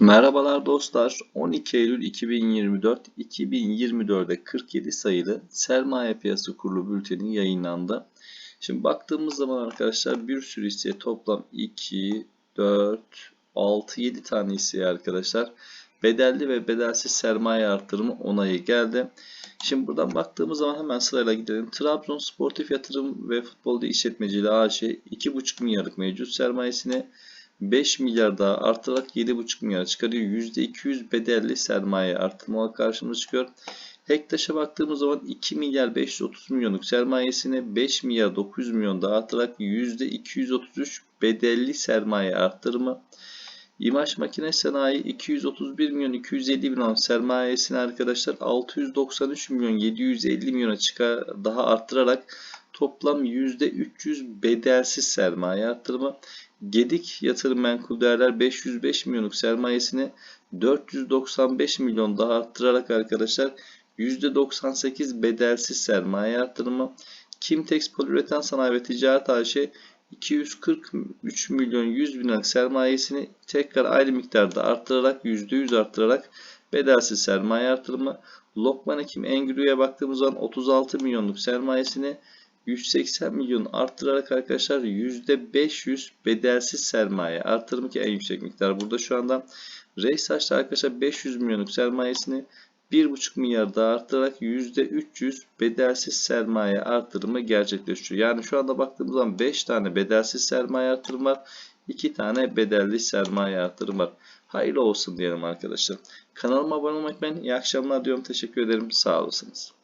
Merhabalar dostlar. 12 Eylül 2024 2024'de 47 sayılı sermaye piyasası kurulu bülteni yayınlandı. Şimdi baktığımız zaman arkadaşlar bir sürü hisseye toplam 2, 4, 6, 7 tane hisseye arkadaşlar bedelli ve bedelsiz sermaye artırımı onayı geldi. Şimdi buradan baktığımız zaman hemen sırayla gidelim. Trabzon Sportif Yatırım ve Futbolda İşletmeciliği AŞ 2,5 milyarlık mevcut sermayesini 5 milyar daha artarak 7,5 milyar çıkarıyor. %200 bedelli sermaye artırma karşımıza çıkıyor. Hektaş'a baktığımız zaman 2 milyar 530 milyonluk sermayesini 5 milyar 900 milyon daha artarak %233 bedelli sermaye arttırımı. İmaj makine sanayi 231 milyon 250 milyon sermayesini arkadaşlar 693 milyon 750 milyona çıkar daha arttırarak toplam %300 bedelsiz sermaye arttırımı. Gedik yatırım menkul değerler 505 milyonluk sermayesini 495 milyon daha arttırarak arkadaşlar %98 bedelsiz sermaye arttırımı. Kimtex Poliüreten Sanayi ve Ticaret AŞ 243 milyon 100 bin sermayesini tekrar aynı miktarda arttırarak %100 arttırarak bedelsiz sermaye artırımı. Lokman Ekim Engürü'ye baktığımız zaman 36 milyonluk sermayesini 180 milyon arttırarak arkadaşlar %500 bedelsiz sermaye artırımı ki en yüksek miktar burada şu anda. Reysaç'ta arkadaşlar 500 milyonluk sermayesini 1,5 milyar daha arttırarak %300 bedelsiz sermaye artırımı gerçekleştiriyor. Yani şu anda baktığımız zaman 5 tane bedelsiz sermaye artırımı var. 2 tane bedelli sermaye artırımı var. Hayırlı olsun diyelim arkadaşlar. Kanalıma abone olmayı unutmayın. İyi akşamlar diyorum. Teşekkür ederim. Sağ olasınız.